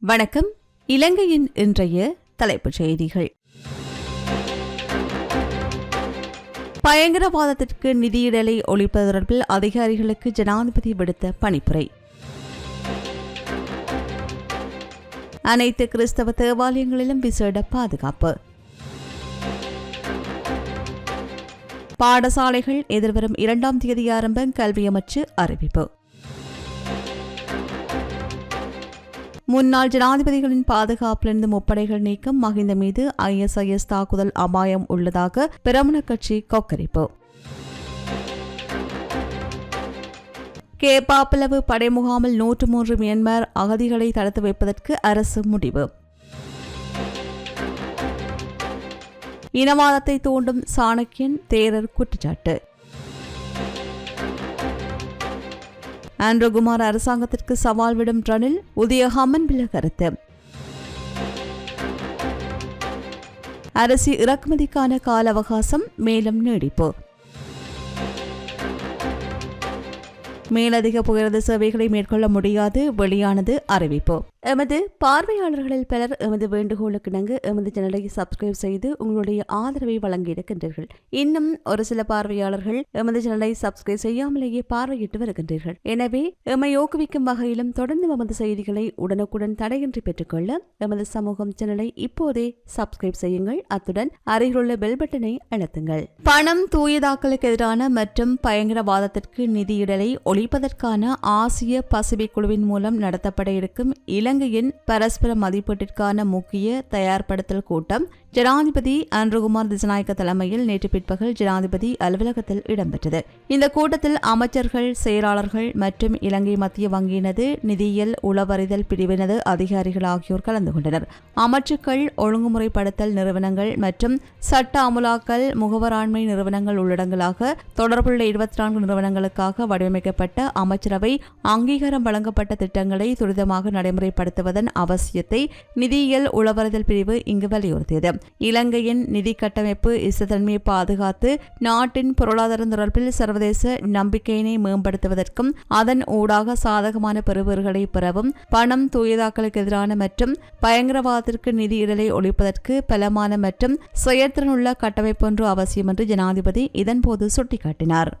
வணக்கம். இலங்கையின் இன்றைய தலைப்புச் செய்திகள். பயங்கரவாதத்திற்கு நிதியிடலை ஒழிப்பது தொடர்பில் அதிகாரிகளுக்கு ஜனாதிபதி விடுத்த பணிப்புரை. அனைத்து கிறிஸ்தவ தேவாலயங்களிலும் விசேட பாதுகாப்பு. பாடசாலைகள் எதிர்வரும் இரண்டாம் தேதி ஆரம்பம் கல்வியமைச்சு அறிவிப்பு. முன்னாள் ஜனாதிபதிகளின் பாதுகாப்பிலிருந்து முப்படைகள் நீக்கம் மகிந்த மீது ஐஎஸ்ஐஎஸ் தாக்குதல் அபாயம் உள்ளதாக பிரமண கட்சி கொக்கரிப்பு. கேப்பாப்பிளவு படை முகாமில் நூற்று மூன்று மியன்மார் அகதிகளை தடுத்து வைப்பதற்கு அரசு முடிவு. இனவாதத்தை தூண்டும் சாணக்கியன் தேரர் குற்றச்சாட்டு. ஆண்ட்ரோகுமார் அரசாங்கத்திற்கு சவால் விடும் ரணில் உதயஹாமன் பில கருத்து அரிசி இறக்குமதிக்கான கால அவகாசம் மேலும் நீடிப்பு. மேலதிக புகையிரத சேவைகளை மேற்கொள்ள முடியாது வெளியானது அறிவிப்பு. எமது பார்வையாளர்களில் பலர் எமது வேண்டுகோளுக்கு இணங்க எமது சேனலை சப்ஸ்கிரைப் செய்து உங்களுடைய ஆதரவை வழங்கியிருக்கின்றீர்கள் இன்னும் ஒரு சில பார்வையாளர்கள் எமது சேனலை சப்ஸ்கிரைப் செய்யாமலேயே பார்வையிட்டு வருகின்றீர்கள். எனவே எம்மை ஊக்குவிக்கும் வகையிலும் தொடர்ந்து எமது செய்திகளை உடனுக்குடன் தடையின்றி பெற்றுக்கொள்ள எமது சமூகம் சேனலை இப்போதே சப்ஸ்கிரைப் செய்யுங்கள். அத்துடன் அருகிலுள்ள பெல் பட்டனை அழுத்துங்கள். பணம் தூயதாக்கலுக்கு எதிரான மற்றும் பயங்கரவாதத்திற்கு நிதியிடலை ஒழிப்பதற்கான ஆசிய பசிபிக் குழுவின் மூலம் நடத்தப்பட இருக்கும் இலங்கையின் பரஸ்பர மதிப்பீட்டிற்கான முக்கிய தயார்படுத்தல் கூட்டம் ஜனாதிபதி அன்ருகுமார் திசநாயக்க தலைமையில் நேற்று பிற்பகல் ஜனாதிபதி அலுவலகத்தில் இடம்பெற்றது. இந்த கூட்டத்தில் அமைச்சர்கள் செயலாளர்கள் மற்றும் இலங்கை மத்திய வங்கியினது நிதியியல் உளவறிதல் பிரிவினது அதிகாரிகள் ஆகியோர் கலந்து கொண்டனர். அமைச்சுக்கள் ஒழுங்குமுறைப்படுத்தல் நிறுவனங்கள் மற்றும் சட்ட அமுலாக்கல் முகவராண்மை நிறுவனங்கள் உள்ளடங்கலாக தொடர்புள்ள இருபத்தி நான்கு நிறுவனங்களுக்காக வடிவமைக்கப்பட்ட அமைச்சரவை அங்கீகாரம் வழங்கப்பட்ட திட்டங்களை துரிதமாக நடைமுறை நடைமுறைப்படுத்துவதன் அவசியத்தை நிதியியல் உளவறிதல் பிரிவு இங்கு வலியுறுத்தியது. இலங்கையின் நிதி கட்டமைப்பு இசைத்தன்மையை பாதுகாத்து நாட்டின் பொருளாதார தொடர்பில் சர்வதேச நம்பிக்கையினை மேம்படுத்துவதற்கும் அதன் ஊடாக சாதகமான பெறுபவர்களை பெறவும் பணம் தூயதாக்கலுக்கு எதிரான மற்றும் பயங்கரவாதத்திற்கு நிதி இடலை ஒழிப்பதற்கு பலமான மற்றும் செயற்திறனுள்ள கட்டமைப்பொன்று அவசியம் என்று ஜனாதிபதி இதன்போது சுட்டிக்காட்டினார்.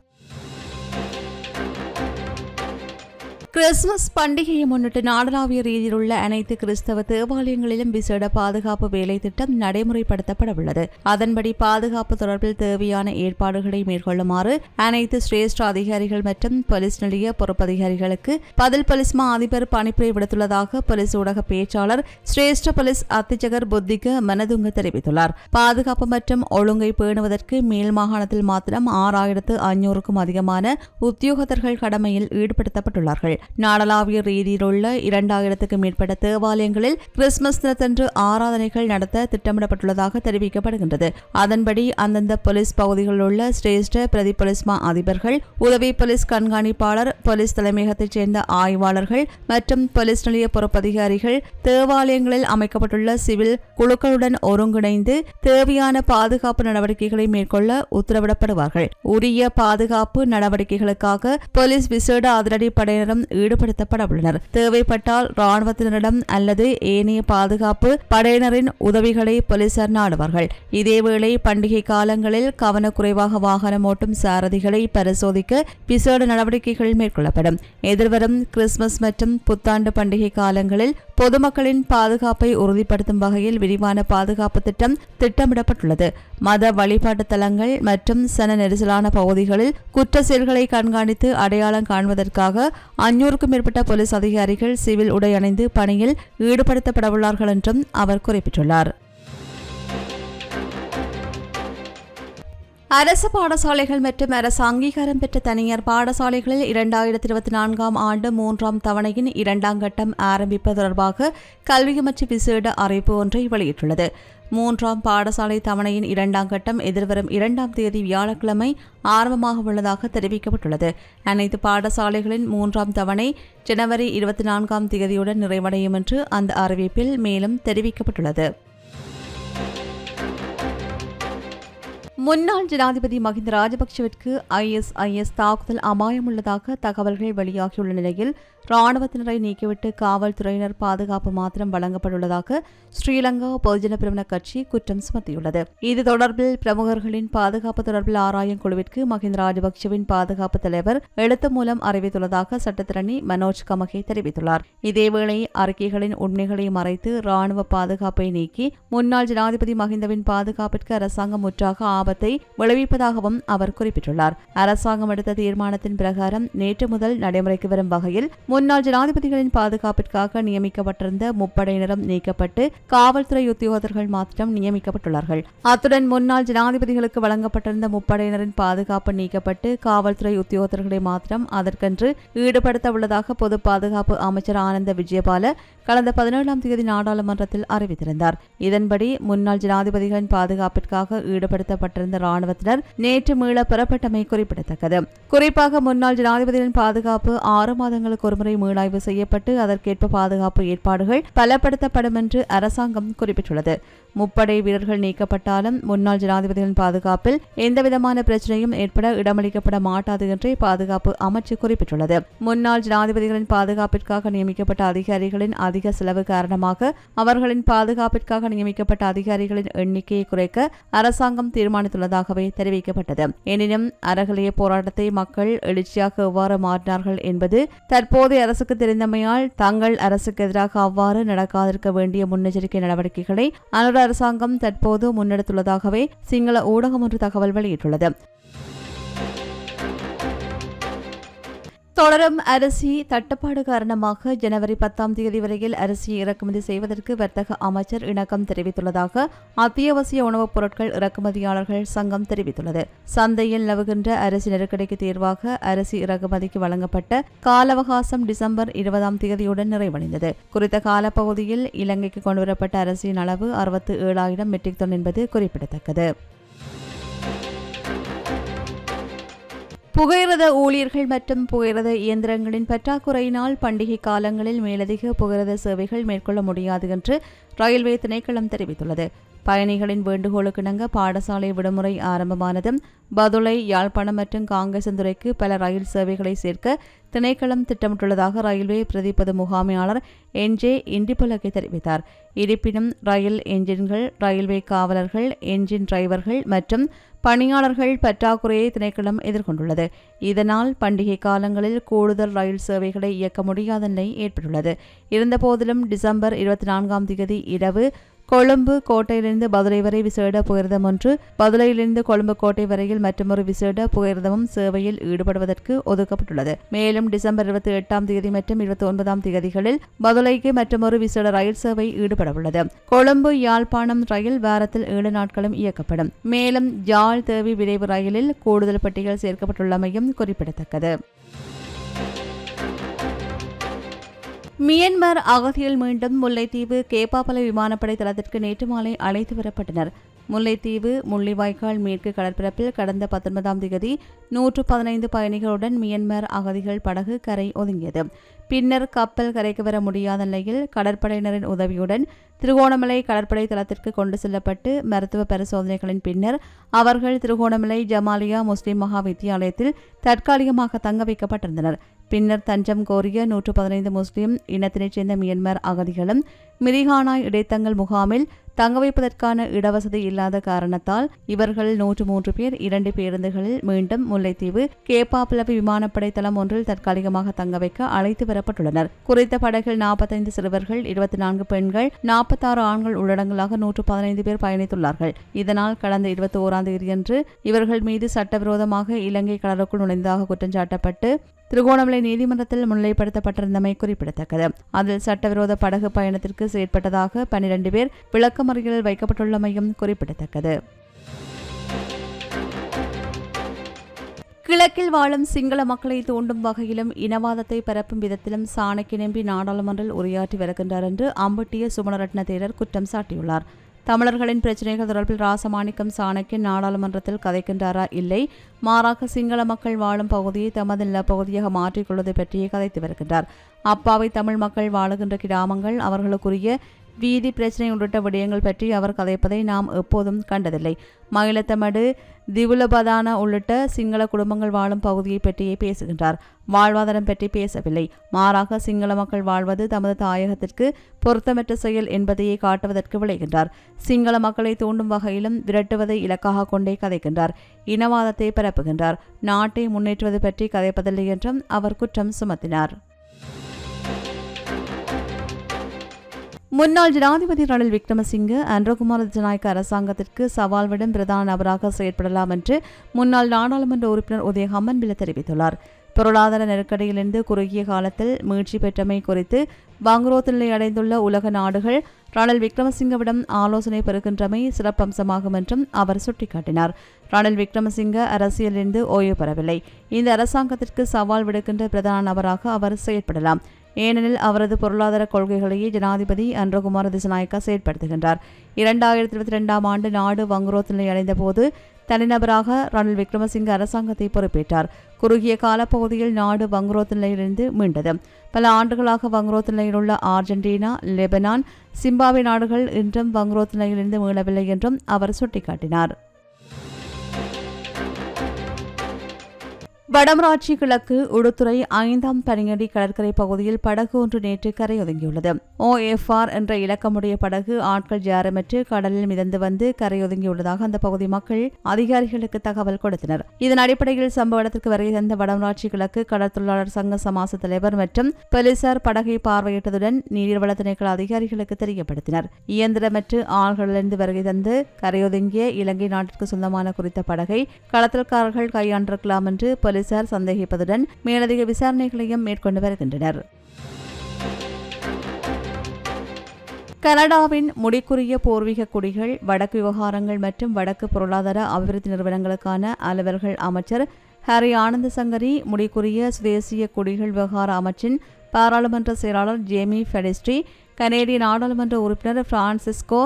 கிறிஸ்துமஸ் பண்டிகையை முன்னிட்டு நாடளாவிய ரீதியில் உள்ள அனைத்து கிறிஸ்தவ தேவாலயங்களிலும் விசேட பாதுகாப்பு வேலை திட்டம் நடைமுறைப்படுத்தப்பட உள்ளது. அதன்படி பாதுகாப்பு தொடர்பில் தேவையான ஏற்பாடுகளை மேற்கொள்ளுமாறு அனைத்து சிரேஷ்ட அதிகாரிகள் மற்றும் போலீஸ் நிலைய பொறுப்பதிகாரிகளுக்கு பதில் போலீஸ் மா அதிபர் பணிப்புரை விடுத்துள்ளதாக போலீஸ் ஊடக பேச்சாளர் சிரேஷ்ட போலீஸ் அத்திச்சகர் புத்திக மனதுங்க தெரிவித்துள்ளார். பாதுகாப்பு மற்றும் ஒழுங்கை பேணுவதற்கு மேல் மாகாணத்தில் மாத்திரம் ஆறாயிரத்து ஐநூறுக்கும் அதிகமான உத்தியோகத்தர்கள் கடமையில் ஈடுபடுத்தப்பட்டுள்ளார்கள். நாடளாவிய ரீதியிலுள்ள இரண்டாயிரத்துக்கும் மேற்பட்ட தேவாலயங்களில் கிறிஸ்துமஸ் தினத்தன்று ஆராதனைகள் நடத்த திட்டமிடப்பட்டுள்ளதாக தெரிவிக்கப்படுகின்றது. அதன்படி அந்தந்த போலீஸ் பகுதிகளில் உள்ள சிரேஷ்ட பிரதி போலீஸ்மா அதிபர்கள் உதவி போலீஸ் கண்காணிப்பாளர் போலீஸ் தலைமையகத்தைச் சேர்ந்த ஆய்வாளர்கள் மற்றும் போலீஸ் நிலைய பொறுப்பதிகாரிகள் தேவாலயங்களில் அமைக்கப்பட்டுள்ள சிவில் குழுக்களுடன் ஒருங்கிணைந்து தேவையான பாதுகாப்பு நடவடிக்கைகளை மேற்கொள்ள உத்தரவிடப்படுவார்கள். உரிய பாதுகாப்பு நடவடிக்கைகளுக்காக போலீஸ் விசேட அதிரடி படையினரும் ஈடுபடுத்தப்பட உள்ளனர் தேவைப்பட்டால் ராணுவத்தினரிடம் அல்லது ஏனைய பாதுகாப்பு படையினரின் உதவிகளை போலீசார் நாடுவார்கள். இதேவேளை பண்டிகை காலங்களில் கவனக்குறைவாக வாகனம் ஓட்டும் சாரதிகளை பரிசோதிக்க விசேட நடவடிக்கைகள் மேற்கொள்ளப்படும். எதிர்வரும் கிறிஸ்துமஸ் மற்றும் புத்தாண்டு பண்டிகை காலங்களில் பொதுமக்களின் பாதுகாப்பை உறுதிப்படுத்தும் வகையில் விரிவான பாதுகாப்பு திட்டம் திட்டமிடப்பட்டுள்ளது. மத வழிபாட்டு தலங்கள் மற்றும் சன நெரிசலான பகுதிகளில் குற்ற செயல்களை கண்காணித்து அடையாளம் காண்பதற்காக அஞ்சூறுக்கும் மேற்பட்ட போலீஸ் அதிகாரிகள் சிவில் உடை அணிந்து பணியில் ஈடுபடுத்தப்படவுள்ளார்கள் என்றும் அவர் குறிப்பிட்டுள்ளார். அரசு பாடசாலைகள் மற்றும் அரசு அங்கீகாரம் பெற்ற தனியார் பாடசாலைகளில் இரண்டாயிரத்தி இருபத்தி நான்காம் ஆண்டு மூன்றாம் தவணையின் இரண்டாம் கட்டம் ஆரம்பிப்பது தொடர்பாக கல்வி அமைச்சு விசேட அறிவிப்பு ஒன்றை வெளியிட்டுள்ளது. மூன்றாம் பாடசாலை தவணையின் இரண்டாம் கட்டம் எதிர்வரும் இரண்டாம் தேதி வியாழக்கிழமை ஆரம்பமாக உள்ளதாக தெரிவிக்கப்பட்டுள்ளது. அனைத்து பாடசாலைகளின் மூன்றாம் தவணை ஜனவரி இருபத்தி நான்காம் தேதியுடன் நிறைவடையும் என்று அந்த அறிவிப்பில் மேலும் தெரிவிக்கப்பட்டுள்ளது. முன்னாள் ஜனாதிபதி மஹிந்த ராஜபக்சவிற்கு ஐஎஸ்ஐஎஸ் தாக்குதல் அபாயம் உள்ளதாக தகவல்கள் வெளியாகியுள்ள நிலையில் ராணுவத்தினரை நீக்கிவிட்டு காவல்துறையினர் பாதுகாப்பு மாத்திரம் வழங்கப்பட்டுள்ளதாக ஸ்ரீலங்கா பொதுஜன பிரமண கட்சி குற்றம் சுமத்தியுள்ளது. இது தொடர்பில் பிரமுகர்களின் பாதுகாப்பு தொடர்பில் ஆராயும் குழுவிற்கு மஹிந்த ராஜபக்சவின் பாதுகாப்பு தலைவர் எழுத்து மூலம் அறிவித்துள்ளதாக சட்டத்திரணி மனோஜ் கமகே தெரிவித்துள்ளார். இதேவேளை அறிக்கைகளின் உண்மைகளை மறைத்து ராணுவ பாதுகாப்பை நீக்கி முன்னாள் ஜனாதிபதி மஹிந்தவின் பாதுகாப்பிற்கு அரசாங்கம் முற்றாக ஆபத்தை விளைவிப்பதாகவும் அவர் குறிப்பிட்டுள்ளார். அரசாங்கம் எடுத்த தீர்மானத்தின் பிரகாரம் நேற்று முதல் நடைமுறைக்கு வரும் வகையில் முன்னாள் ஜனாதிபதிகளின் பாதுகாப்பிற்காக நியமிக்கப்பட்டிருந்த முப்படையினரும் நீக்கப்பட்டு காவல்துறை உத்தியோகத்தர்கள் மாத்திரம் நியமிக்கப்பட்டுள்ளார்கள். அத்துடன் முன்னாள் ஜனாதிபதிகளுக்கு வழங்கப்பட்டிருந்த முப்படையினரின் பாதுகாப்பு நீக்கப்பட்டு காவல்துறை உத்தியோகத்தர்களை மாத்திரம் அதற்கென்று ஈடுபடுத்த உள்ளதாக பொது பாதுகாப்பு அமைச்சர் ஆனந்த விஜயபால கடந்த பதினேழாம் தேதி நாடாளுமன்றத்தில் அறிவித்திருந்தார். இதன்படி முன்னாள் ஜனாதிபதிகளின் பாதுகாப்பிற்காக ஈடுபடுத்தப்பட்டிருந்த ராணுவத்தினர் நேற்று மீள பெறப்பட்டமை குறிப்பிடத்தக்கது. குறிப்பாக முன்னாள் ஜனாதிபதிகளின் பாதுகாப்பு ஆறு மாதங்களுக்கு ஒருமுறை முறை மீளாய்வு செய்யப்பட்டு அதற்கேற்ப பாதுகாப்பு ஏற்பாடுகள் பலப்படுத்தப்படும் என்று அரசாங்கம் குறிப்பிட்டுள்ளது. முப்படை வீரர்கள் நீக்கப்பட்டாலும் முன்னாள் ஜனாதிபதிகளின் பாதுகாப்பில் எந்தவிதமான பிரச்சனையும் ஏற்பட இடமளிக்கப்பட மாட்டாது என்றே பாதுகாப்பு அமைச்சு குறிப்பிட்டுள்ளது. முன்னாள் ஜனாதிபதிகளின் பாதுகாப்பிற்காக நியமிக்கப்பட்ட அதிகாரிகளின் அதிக செலவு காரணமாக அவர்களின் பாதுகாப்பிற்காக நியமிக்கப்பட்ட அதிகாரிகளின் எண்ணிக்கையை குறைக்க அரசாங்கம் தீர்மானித்துள்ளதாகவே தெரிவிக்கப்பட்டது. எனினும் அறகலைய போராட்டத்தை மக்கள் எழுச்சியாக எவ்வாறு மாற்றினார்கள் என்பது தற்போது தற்போதைய அரசுக்கு தெரிந்தமையால் தங்கள் அரசுக்கு எதிராக அவ்வாறு நடக்காதிருக்க வேண்டிய முன்னெச்சரிக்கை நடவடிக்கைகளை அனுர அரசாங்கம் தற்போது முன்னெடுத்துள்ளதாகவே சிங்கள ஊடகம் ஒன்று தகவல் வெளியிட்டுள்ளது. தொடரும் அரிசி தட்டுப்பாடு காரணமாக ஜனவரி பத்தாம் தேதி வரையில் அரிசி இறக்குமதி செய்வதற்கு வர்த்தக அமைச்சர் இணக்கம் தெரிவித்துள்ளதாக அத்தியாவசிய உணவுப் பொருட்கள் இறக்குமதியாளர்கள் சங்கம் தெரிவித்துள்ளது. சந்தையில் நிலவுகின்ற அரிசி நெருக்கடிக்கு தீர்வாக அரிசி இறக்குமதிக்கு வழங்கப்பட்ட கால அவகாசம் டிசம்பர் இருபதாம் தேதியுடன் நிறைவடைந்தது. குறித்த காலப்பகுதியில் இலங்கைக்கு கொண்டுவரப்பட்ட அரிசியின் அளவு அறுபத்து ஏழாயிரம் மெட்ரிக் டன் என்பது குறிப்பிடத்தக்கது. புகையிரத ஊழியர்கள் மற்றும் புகையிரத இயந்திரங்களின் பற்றாக்குறையினால் பண்டிகை காலங்களில் மேலதிக புகையிரத சேவைகள் மேற்கொள்ள முடியாது என்று ரயில்வே திணைக்களம் தெரிவித்துள்ளது. பயணிகளின் வேண்டுகோளுக்கிணங்க பாடசாலை விடுமுறை ஆரம்பமானதும் பதுளை யாழ்ப்பாணம் மற்றும் காங்கேசந்துறைக்கு பல ரயில் சேவைகளை சேர்க்க திணைக்களம் திட்டமிட்டுள்ளதாக ரயில்வே பிரதிப்பது முகாமையாளர் என்ஜே இண்டிபலகை தெரிவித்தார். இருப்பினும் ரயில் என்ஜின்கள் ரயில்வே காவலர்கள் என்ஜின் டிரைவர்கள் மற்றும் பணியாளர்கள் பற்றாக்குறையை திணைக்களம் எதிர்கொண்டுள்ளது. இதனால் பண்டிகை காலங்களில் கூடுதல் ரயில் சேவைகளை இயக்க முடியாத நிலை ஏற்பட்டுள்ளது. இருந்தபோதிலும் டிசம்பர் இருபத்தி நான்காம் தேதி இரவு கொழும்பு கோட்டையிலிருந்து மதுரை வரை விசேட புகையிரதம் ஒன்று மதுரையிலிருந்து கொழும்பு கோட்டை வரையில் மற்றொரு விசேட புகையிரதமும் சேவையில் ஈடுபடுவதற்கு ஒதுக்கப்பட்டுள்ளது. மேலும் டிசம்பர் இருபத்தி எட்டாம் தேதி மற்றும் இருபத்தி ஒன்பதாம் தேதிகளில் மதுரைக்கு மற்றொரு விசேட ரயில் சேவை ஈடுபடவுள்ளது. கொழும்பு யாழ்ப்பாணம் ரயில் வாரத்தில் ஏழு நாட்களும் இயக்கப்படும். மேலும் யாழ் தேவி விரைவு ரயிலில் கூடுதல் பெட்டிகள் சேர்க்கப்பட்டுள்ளமையும் குறிப்பிடத்தக்கது. மியன்மார் அகதிகள் மீண்டும் முல்லைத்தீவு கேப்பாப்பலை விமானப்படை தளத்திற்கு நேற்று மாலை அழைத்து வரப்பட்டனர். முல்லைத்தீவு முள்ளிவாய்க்கால் மேற்கு கடற்பரப்பில் கடந்த பத்தொன்பதாம் தேதி நூற்று பதினைந்து பயணிகளுடன் மியன்மார் அகதிகள் படகு கரை ஒதுங்கியது. பின்னர் கப்பல் கரைக்கு வர முடியாத நிலையில் கடற்படையினரின் உதவியுடன் திருகோணமலை கடற்படை தளத்திற்கு கொண்டு செல்லப்பட்டு மருத்துவ பரிசோதனைகளின் பின்னர் அவர்கள் திருகோணமலை ஜமாலியா முஸ்லிம் மகா வித்தியாலயத்தில் தற்காலிகமாக தங்க வைக்கப்பட்டிருந்தனர். பின்னர் தஞ்சம் கோரிய நூற்று பதினைந்து முஸ்லிம் இனத்தினைச் சேர்ந்த மியன்மார் அகதிகளும் மிரிகானாய் இடைத்தங்கள் முகாமில் தங்க வைப்பதற்கான இடவசதி இல்லாத காரணத்தால் இவர்கள் நூற்று மூன்று பேர் இரண்டு பேருந்துகளில் மீண்டும் முல்லைத்தீவு கேப்பாப்பிளவு விமானப்படை தளம் ஒன்றில் தற்காலிகமாக தங்க வைக்க அழைத்து வரப்பட்டுள்ளனர். குறித்த படகில் நாற்பத்தைந்து சிறுவர்கள் இருபத்தி நான்கு பெண்கள் நாற்பத்தாறு ஆண்கள் உள்ளடங்களாக நூற்று பதினைந்து பேர் பயணித்துள்ளார்கள். இதனால் கடந்த இருபத்தி ஓராம் தேதியன்று இவர்கள் மீது சட்டவிரோதமாக இலங்கை கடலுக்குள் நுழைந்ததாக குற்றம் சாட்டப்பட்டு திருகோணமலை நீதிமன்றத்தில் முன்னிலைப்படுத்தப்பட்டிருந்தமை குறிப்பிடத்தக்கது. அதில் சட்டவிரோத படகு பயணத்திற்கு செயற்பட்டதாக பனிரண்டு பேர் விளக்கமறியலில் வைக்கப்பட்டுள்ளமையும் குறிப்பிடத்தக்கது. கிழக்கில் வாழும் சிங்கள மக்களை தூண்டும் வகையிலும் இனவாதத்தை பரப்பும் விதத்திலும் சாணக்கி நம்பி நாடாளுமன்றில் உரையாற்றி வருகின்றார் என்று அம்பட்டிய சுமணரட்ன தேரர் குற்றம் சாட்டியுள்ளார். தமிழர்களின் பிரச்சினைகள் தொடர்பில் ராசமாணிக்கம் சாணக்கியன் நாடாளுமன்றத்தில் கதைக்கின்றாரா? இல்லை. மாறாக சிங்கள மக்கள் வாழும் பகுதியை தமது நிலப்பகுதியாக மாற்றிக்கொள்வதை பற்றியே கதைத்து வருகின்றார். அப்பாவை தமிழ் மக்கள் வாழுகின்ற கிராமங்கள் அவர்களுக்குரிய வீதி பிரச்சினை உள்ளிட்ட விடயங்கள் பற்றி அவர் கதைப்பதை நாம் எப்போதும் கண்டதில்லை. மயிலத்தமடு திவுலபதான உள்ளிட்ட சிங்கள குடும்பங்கள் வாழும் பகுதியை பற்றியே பேசுகின்றார். வாழ்வாதாரம் பற்றி பேசவில்லை. மாறாக சிங்கள மக்கள் வாழ்வது தமது தாயகத்திற்கு பொருத்தமற்ற செயல் என்பதையே காட்டுவதற்கு விளைகின்றார். சிங்கள மக்களை தூண்டும் வகையிலும் விரட்டுவதை இலக்காக கொண்டே கதைக்கின்றார். இனவாதத்தை பரப்புகின்றார். நாட்டை முன்னேற்றுவது பற்றி கதைப்பதில்லை என்றும் அவர் குற்றம் சுமத்தினார். முன்னாள் ஜனாதிபதி ரணில் விக்ரமசிங்க அன்றகுமார ஜனநாயக அரசாங்கத்திற்கு சவால் விடும் பிரதான நபராக செயற்படலாம் என்று முன்னாள் நாடாளுமன்ற உறுப்பினர் உதயகம்மன் பில தெரிவித்துள்ளார். பொருளாதார நெருக்கடியிலிருந்து குறுகிய காலத்தில் மீட்சி பெற்றமை குறித்து வங்குரோத் நிலை அடைந்துள்ள உலக நாடுகள் ரணில் விக்ரமசிங்கவிடம் ஆலோசனை பெறுகின்றமை சிறப்பம்சமாகும் என்றும் அவர் சுட்டிக்காட்டினார். ரணில் விக்ரமசிங்க அரசியலிருந்து ஓய்வு பெறவில்லை. இந்த அரசாங்கத்திற்கு சவால் விடுக்கின்ற பிரதான நபராக அவர் செயற்படலாம். ஏனெனில் அவரது பொருளாதார கொள்கைகளையே ஜனாதிபதி அன்றகுமார திசநாயக்கா செயற்படுத்துகின்றார். இரண்டாயிரத்தி இருபத்தி ரெண்டாம் ஆண்டு நாடு வங்குரோத் நிலை அடைந்தபோது தனிநபராக ரணில் விக்ரமசிங்க அரசாங்கத்தை பொறுப்பேற்றார். குறுகிய காலப்பகுதியில் நாடு வங்குரோத் நிலையிலிருந்து மீண்டது. பல ஆண்டுகளாக வங்குரோத் நிலையில் உள்ள ஆர்ஜென்டினா லெபனான் சிம்பாவே நாடுகள் இன்றும் வங்குரோத் நிலையிலிருந்து மீளவில்லை என்றும் அவர் சுட்டிக்காட்டினார். வடமராட்சி கிழக்கு உடுத்துறை ஐந்தாம் பனியடி கடற்கரை பகுதியில் படகு ஒன்று நேற்று கரையொதுங்கியுள்ளது. ஓஎஃப்ஆர் என்ற இலக்கமுடைய படகு ஆட்கள் ஜாரமற்று கடலில் மிதந்து வந்து கரையொதுங்கியுள்ளதாக அந்த பகுதி மக்கள் அதிகாரிகளுக்கு தகவல் கொடுத்தனர். இதன் அடிப்படையில் சம்பவ இடத்திற்கு வருகை தந்த வடமராட்சி கிழக்கு கடற்தொழிலாளர் சங்க சமாச தலைவர் மற்றும் போலீசார் படகை பார்வையிட்டதுடன் நீர்வள திணைக்கள அதிகாரிகளுக்கு தெரியப்படுத்தினர். இயந்திரமற்று ஆள்களிலிருந்து வருகை தந்து கரையொதுங்கிய இலங்கை நாட்டிற்கு சொந்தமான குறித்த படகை கடத்தல்காரர்கள் கையாண்டிருக்கலாம் என்று போலீசார் சந்தேகிப்பதுடன் மேலதிக விசாரணைகளையும் மேற்கொண்டு வருகின்றனர். கனடாவின் முடிக்குரிய பூர்வீக குடிகள் வடக்கு விவகாரங்கள் மற்றும் வடக்கு பொருளாதார அபிவிருத்தி நிறுவனங்களுக்கான அலுவல்கள் அமைச்சர் ஹரி ஆனந்த சங்கரி முடிக்குரிய சுதேசிய குடிகள் விவகார அமைச்சின் பாராளுமன்ற செயலாளர் ஜேமி ஃபெடிஸ்ட்ரி கனேடிய நாடாளுமன்ற உறுப்பினர் பிரான்சிஸ்கோ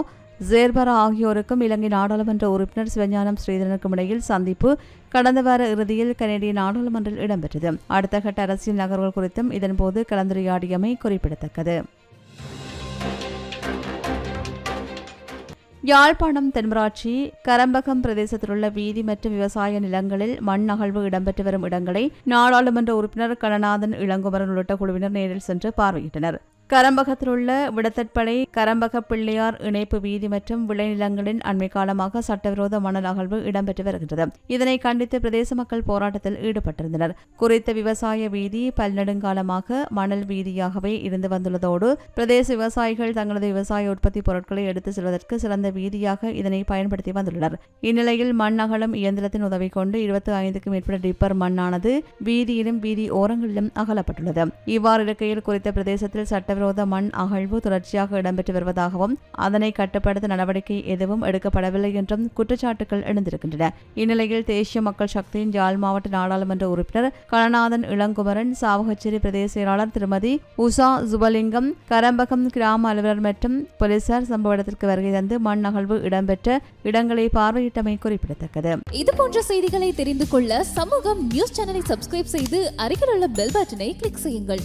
ஜேர்பரா ஆகியோருக்கும் இலங்கை நாடாளுமன்ற உறுப்பினர் சிவஞானம் ஸ்ரீதரனுக்கும் இடையில் சந்திப்பு கடந்த வார இறுதியில் கனேடிய நாடாளுமன்றில் இடம்பெற்றது. அடுத்த கட்ட அரசியல் நகர்வுகள் குறித்தும் இதன்போது கலந்துரையாடியமை குறிப்பிடத்தக்கது. யாழ்ப்பாணம் தென்மராட்சி கரம்பகம் பிரதேசத்திலுள்ள வீதி மற்றும் விவசாய நிலங்களில் மண் அகழ்வு இடம்பெற்று வரும் இடங்களை நாடாளுமன்ற உறுப்பினர் கணநாதன் இளங்குமரன் உள்ளிட்ட குழுவினர் நேரில் சென்று பார்வையிட்டனர். கரம்பகத்தில் உள்ள விடத்தட்படை கரம்பக பிள்ளையார் இணைப்பு வீதி மற்றும் விளைநிலங்களின் அண்மை காலமாக சட்டவிரோத மணல் அகழ்வு இடம்பெற்று வருகின்றது. இதனை கண்டித்து பிரதேச மக்கள் போராட்டத்தில் ஈடுபட்டிருந்தனர். குறித்த விவசாய வீதி பல்நெடுங்காலமாக மணல் வீதியாகவே இருந்து வந்துள்ளதோடு பிரதேச விவசாயிகள் தங்களது விவசாய உற்பத்தி பொருட்களை எடுத்து செல்வதற்கு சிறந்த வீதியாக இதனை பயன்படுத்தி வந்துள்ளனர். இந்நிலையில் மண் அகலம் இயந்திரத்தின் உதவி கொண்டு இருபத்தி ஐந்துக்கும் மேற்பட்ட டிப்பர் மண்ணானது வீதியிலும் வீதி ஓரங்களிலும் அகலப்பட்டுள்ளது. இவ்வாறு இருக்கையில் குறித்த பிரதேசத்தில் சட்ட சட்டவிரோத மண் அகழ்வு தொடர்ச்சியாக இடம்பெற்று வருவதாகவும் அதனை கட்டுப்படுத்த நடவடிக்கை எதுவும் எடுக்கப்படவில்லை என்றும் குற்றச்சாட்டுகள் எழுந்திருக்கின்றன. இந்நிலையில் தேசிய மக்கள் சக்தியின் ஜாழ் மாவட்ட நாடாளுமன்ற உறுப்பினர் கலநாதன் இளங்குமரன் சாவகச்சேரி பிரதேச செயலாளர் திருமதி உஷா சுபலிங்கம் கரம்பகம் கிராம அலுவலர் மற்றும் போலீசார் சம்பவ இடத்திற்கு வருகை தந்து மண் அகழ்வு இடம்பெற்ற இடங்களை பார்வையிட்டமை குறிப்பிடத்தக்கது. இது போன்ற செய்திகளை தெரிந்து கொள்ள சமூகம் நியூஸ் சேனலை சப்ஸ்கிரைப் செய்து அருகில் உள்ள பெல் பட்டனை கிளிக் செய்யுங்கள்.